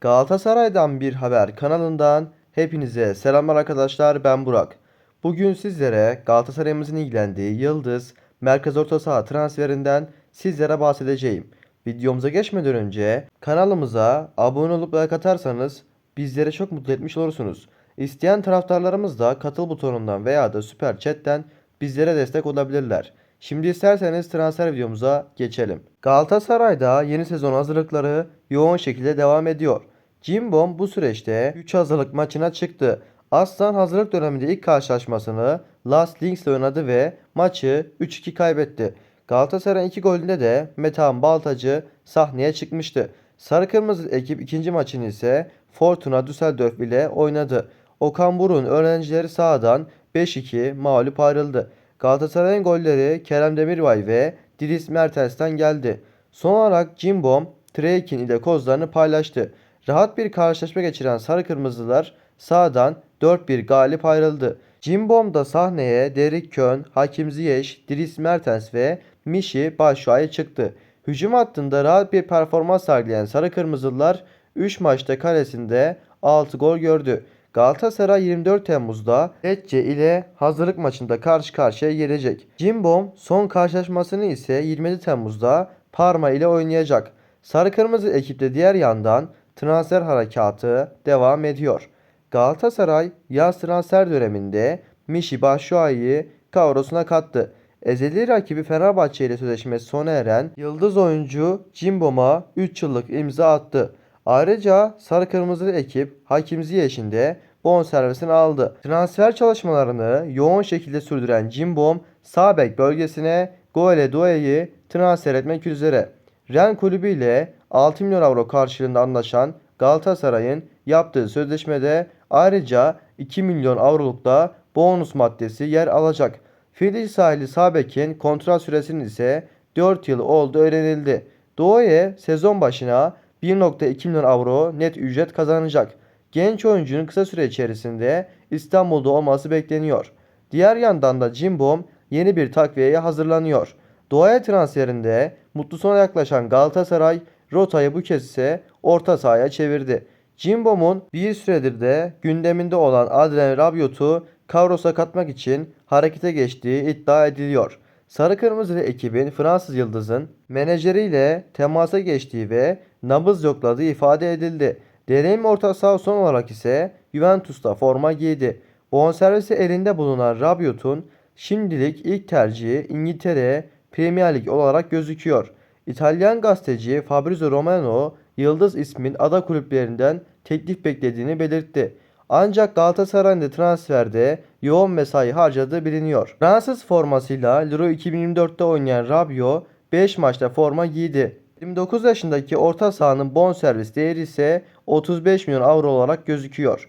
Galatasaray'dan bir haber kanalından hepinize selamlar arkadaşlar ben Burak. Bugün sizlere Galatasaray'ımızın ilgilendiği Yıldız merkez orta saha transferinden sizlere bahsedeceğim. Videomuza geçmeden önce kanalımıza abone olup like atarsanız bizleri çok mutlu etmiş olursunuz. İsteyen taraftarlarımız da katıl butonundan veya da süper chatten bizlere destek olabilirler. Şimdi isterseniz transfer videomuza geçelim. Galatasaray'da yeni sezon hazırlıkları yoğun şekilde devam ediyor. Cimbom bu süreçte 3 hazırlık maçına çıktı. Aslan hazırlık döneminde ilk karşılaşmasını Las Links'le oynadı ve maçı 3-2 kaybetti. Galatasaray'ın iki golünde de Metehan Baltacı sahneye çıkmıştı. Sarı Kırmızı ekip ikinci maçını ise Fortuna Düsseldorf ile oynadı. Okan Buruk'un öğrencileri sahadan 5-2 mağlup ayrıldı. Galatasaray'ın golleri Kerem Demirbay ve Dries Mertens'ten geldi. Son olarak Cimbom, Treykin ile kozlarını paylaştı. Rahat bir karşılaşma geçiren Sarı Kırmızılar sahadan 4-1 galip ayrıldı. Cimbom da sahneye Derek Kön, Hakim Ziyech, Dries Mertens ve Mişi Başşuay'a çıktı. Hücum hattında rahat bir performans sergileyen Sarı Kırmızılar 3 maçta kalesinde 6 gol gördü. Galatasaray 24 Temmuz'da Lecce ile hazırlık maçında karşı karşıya gelecek. Cimbom son karşılaşmasını ise 27 Temmuz'da Parma ile oynayacak. Sarı Kırmızı ekipte diğer yandan transfer harekatı devam ediyor. Galatasaray yaz transfer döneminde Mişi Başşuay'ı kadrosuna kattı. Ezeli rakibi Fenerbahçe ile sözleşmesi sona eren yıldız oyuncu Cimbom'a 3 yıllık imza attı. Ayrıca Sarı Kırmızılı ekip Hakim Ziyech'in de bonservisini aldı. Transfer çalışmalarını yoğun şekilde sürdüren Cimbom, sağ bek bölgesine Goele Doue'yi transfer etmek üzere. Ren kulübü ile 6 milyon avro karşılığında anlaşan Galatasaray'ın yaptığı sözleşmede ayrıca 2 milyon avroluk da bonus maddesi yer alacak. Fili sahili sağ bekin kontrat süresinin ise 4 yıl olduğu öğrenildi. Douye sezon başına 1.2 milyon avro net ücret kazanacak. Genç oyuncunun kısa süre içerisinde İstanbul'da olması bekleniyor. Diğer yandan da Cimbom yeni bir takviyeye hazırlanıyor. Doğaya transferinde mutlu sona yaklaşan Galatasaray rotayı bu kez ise orta sahaya çevirdi. Cimbom'un bir süredir de gündeminde olan Adrien Rabiot'u kadrosa katmak için harekete geçtiği iddia ediliyor. Sarı Kırmızılı ekibin Fransız Yıldız'ın menajeriyle temasa geçtiği ve nabız yokladığı ifade edildi. Deneyim orta saha son olarak ise Juventus'ta forma giydi. Bonservisi elinde bulunan Rabiot'un şimdilik ilk tercihi İngiltere Premier Lig olarak gözüküyor. İtalyan gazeteci Fabrizio Romano Yıldız ismin ada kulüplerinden teklif beklediğini belirtti. Ancak Galatasaray'ın transferde yoğun mesai harcadığı biliniyor. Fransız formasıyla Euro 2024'te oynayan Rabiot 5 maçta forma giydi. 29 yaşındaki orta sahanın bonservis değeri ise 35 milyon avro olarak gözüküyor.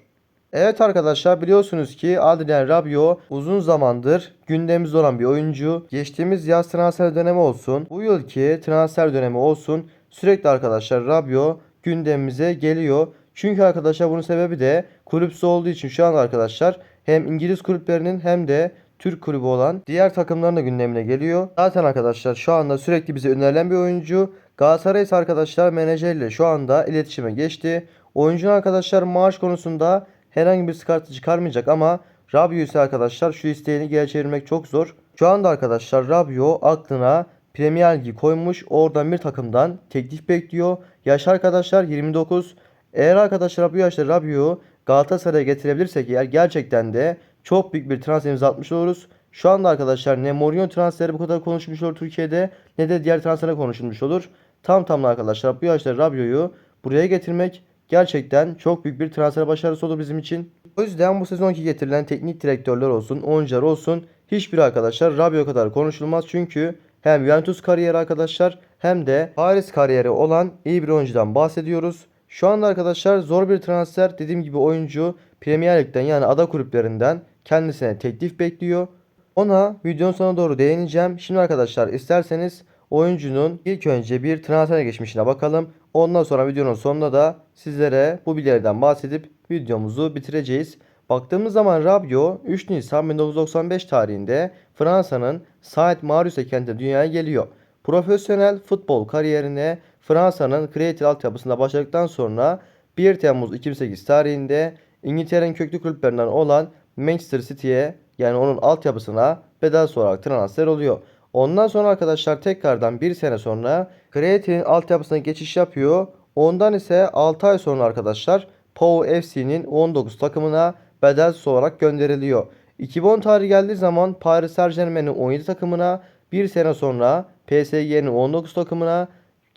Evet arkadaşlar biliyorsunuz ki Adrien Rabiot uzun zamandır gündemimizde olan bir oyuncu. Geçtiğimiz yaz transfer dönemi olsun, bu yılki transfer dönemi olsun sürekli arkadaşlar Rabiot gündemimize geliyor. Çünkü arkadaşlar bunun sebebi de kulüpsü olduğu için şu an arkadaşlar hem İngiliz kulüplerinin hem de Türk kulübü olan diğer takımların da gündemine geliyor. Zaten arkadaşlar şu anda sürekli bize önerilen bir oyuncu. Galatasaray ise arkadaşlar menajerle şu anda iletişime geçti. Oyuncunun arkadaşlar maaş konusunda herhangi bir sıkıntı çıkarmayacak ama Rabiot ise arkadaşlar şu isteğini geri çevirmek çok zor. Şu anda arkadaşlar Rabiot aklına Premier Ligi koymuş. Oradan bir takımdan teklif bekliyor. Yaş arkadaşlar 29. Eğer arkadaşlar bu yaşta Rabiot'u Galatasaray'a getirebilirsek eğer gerçekten de çok büyük bir transfer imza atmış oluruz. Şu anda arkadaşlar ne Mourinho transferi bu kadar konuşmuş olur Türkiye'de ne de diğer transferler konuşulmuş olur. Tam tamına arkadaşlar bu yaşta Rabiot'u buraya getirmek gerçekten çok büyük bir transfer başarısı olur bizim için. O yüzden bu sezonki getirilen teknik direktörler olsun, oyuncular olsun hiçbir arkadaşlar Rabiot kadar konuşulmaz. Çünkü hem Juventus kariyeri arkadaşlar hem de Paris kariyeri olan iyi bir oyuncudan bahsediyoruz. Şu anda arkadaşlar zor bir transfer dediğim gibi oyuncu Premier Lig'den yani ada kulüplerinden kendisine teklif bekliyor. Ona videonun sonuna doğru değineceğim. Şimdi arkadaşlar isterseniz oyuncunun ilk önce bir transfer geçmişine bakalım. Ondan sonra videonun sonunda da sizlere bu bilgilerden bahsedip videomuzu bitireceğiz. Baktığımız zaman Rabiot 3 Nisan 1995 tarihinde Fransa'nın Saint-Maurice kentinde dünyaya geliyor. Profesyonel futbol kariyerine Fransa'nın Creative altyapısında başladıktan sonra 1 Temmuz 2008 tarihinde İngiltere'nin köklü kulüplerinden olan Manchester City'ye yani onun altyapısına bedel olarak transfer oluyor. Ondan sonra arkadaşlar tekrardan bir sene sonra Creative'nin altyapısına geçiş yapıyor. Ondan ise 6 ay sonra arkadaşlar Pau FC'nin 19 takımına bedelsiz olarak gönderiliyor. 2010 tarihi geldiği zaman Paris Saint Germain'in 17 takımına bir sene sonra PSG'nin 19 takımına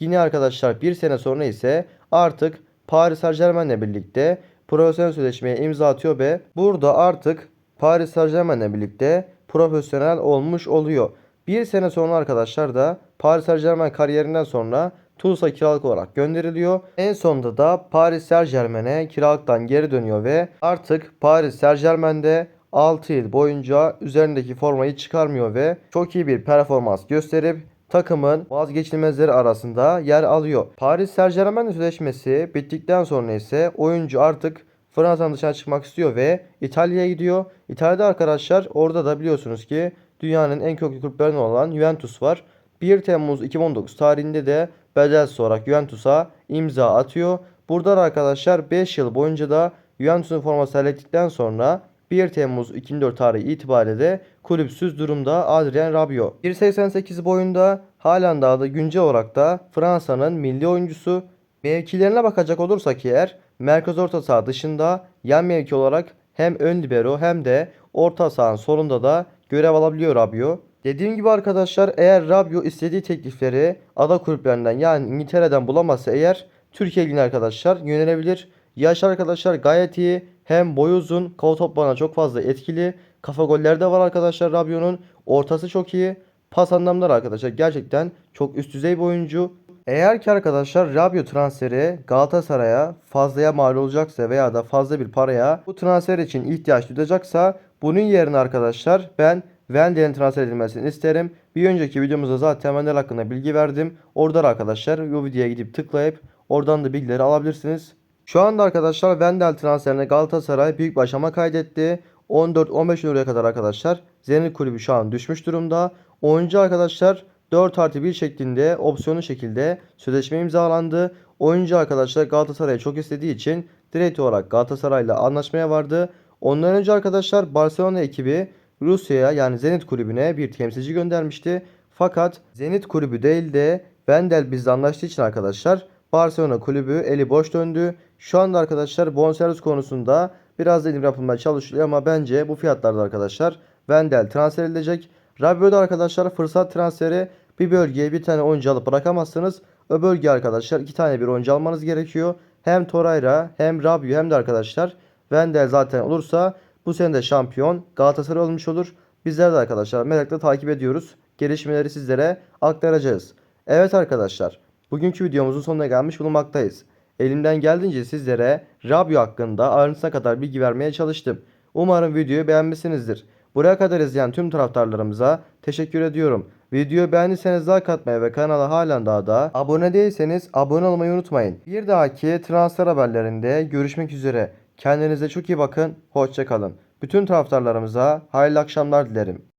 yine arkadaşlar bir sene sonra ise artık Paris Saint Germain'le birlikte profesyonel sözleşmeye imza atıyor ve burada artık Paris Saint Germain'le birlikte profesyonel olmuş oluyor. Bir sene sonra arkadaşlar da Paris Saint Germain kariyerinden sonra Toulouse'a kiralık olarak gönderiliyor. En sonunda da Paris Saint Germain'e kiralıktan geri dönüyor ve artık Paris Saint Germain'de 6 yıl boyunca üzerindeki formayı çıkarmıyor ve çok iyi bir performans gösterip takımın vazgeçilmezleri arasında yer alıyor. Paris Saint Germain sözleşmesi bittikten sonra ise oyuncu artık Fransa'nın dışına çıkmak istiyor ve İtalya'ya gidiyor. İtalya'da arkadaşlar orada da biliyorsunuz ki dünyanın en köklü kulüplerinden olan Juventus var. 1 Temmuz 2019 tarihinde de bedelsiz olarak Juventus'a imza atıyor. Burada da arkadaşlar 5 yıl boyunca da Juventus'un forması hallettikten sonra 1 Temmuz 2004 tarihi itibariyle de kulüpsüz durumda Adrien Rabiot. 1.88 boyunda halen daha da güncel olarak da Fransa'nın milli oyuncusu. Mevkilerine bakacak olursak eğer merkez orta saha dışında yan mevki olarak hem ön libero hem de orta sahanın solunda da görev alabiliyor Rabiot. Dediğim gibi arkadaşlar eğer Rabiot istediği teklifleri ada kulüplerinden yani İngiltere'den bulamazsa eğer Türkiye arkadaşlar yönelebilir. Yaş arkadaşlar gayet iyi. Hem boyu uzun, kafa toplarına çok fazla etkili. Kafa golleri de var arkadaşlar Rabiot'un. Ortası çok iyi. Pas anlamları arkadaşlar gerçekten çok üst düzey bir oyuncu. Eğer ki arkadaşlar Rabiot transferi Galatasaray'a fazlaya mal olacaksa veya da fazla bir paraya bu transfer için ihtiyaç duyacaksa bunun yerine arkadaşlar ben Wendy'nin transfer edilmesini isterim. Bir önceki videomuzda zaten Wendel hakkında bilgi verdim. Oradan arkadaşlar bu videoya gidip tıklayıp oradan da bilgileri alabilirsiniz. Şu anda arkadaşlar Wendel transferine Galatasaray büyük bir aşama kaydetti. 14-15 euroya kadar arkadaşlar Zenit kulübü şu an düşmüş durumda. Oyuncu arkadaşlar 4 artı 1 şeklinde opsiyonlu şekilde sözleşme imzalandı. Oyuncu arkadaşlar Galatasaray'ı çok istediği için direkt olarak Galatasaray'la anlaşmaya vardı. Ondan önce arkadaşlar Barcelona ekibi Rusya'ya yani Zenit kulübüne bir temsilci göndermişti. Fakat Zenit kulübü değil de Wendel bizle anlaştığı için arkadaşlar Barcelona kulübü eli boş döndü. Şu anda arkadaşlar bonservis konusunda biraz indirim yapılmaya çalışılıyor ama bence bu fiyatlarda arkadaşlar Wendel transfer edilecek. Rabiot'da arkadaşlar fırsat transferi bir bölgeye bir tane oyuncu alıp bırakamazsınız. O bölge arkadaşlar iki tane bir oyuncu almanız gerekiyor. Hem Torreira hem Rabiot hem de arkadaşlar Wendel zaten olursa bu sene de şampiyon Galatasaray olmuş olur. Bizler de arkadaşlar merakla takip ediyoruz. Gelişmeleri sizlere aktaracağız. Evet arkadaşlar bugünkü videomuzun sonuna gelmiş bulunmaktayız. Elimden geldiğince sizlere Rabiot hakkında ayrıntısına kadar bilgi vermeye çalıştım. Umarım videoyu beğenmişsinizdir. Buraya kadar izleyen tüm taraftarlarımıza teşekkür ediyorum. Videoyu beğendiyseniz like atmayı ve kanala halen daha da abone değilseniz abone olmayı unutmayın. Bir dahaki transfer haberlerinde görüşmek üzere. Kendinize çok iyi bakın. Hoşçakalın. Bütün taraftarlarımıza hayırlı akşamlar dilerim.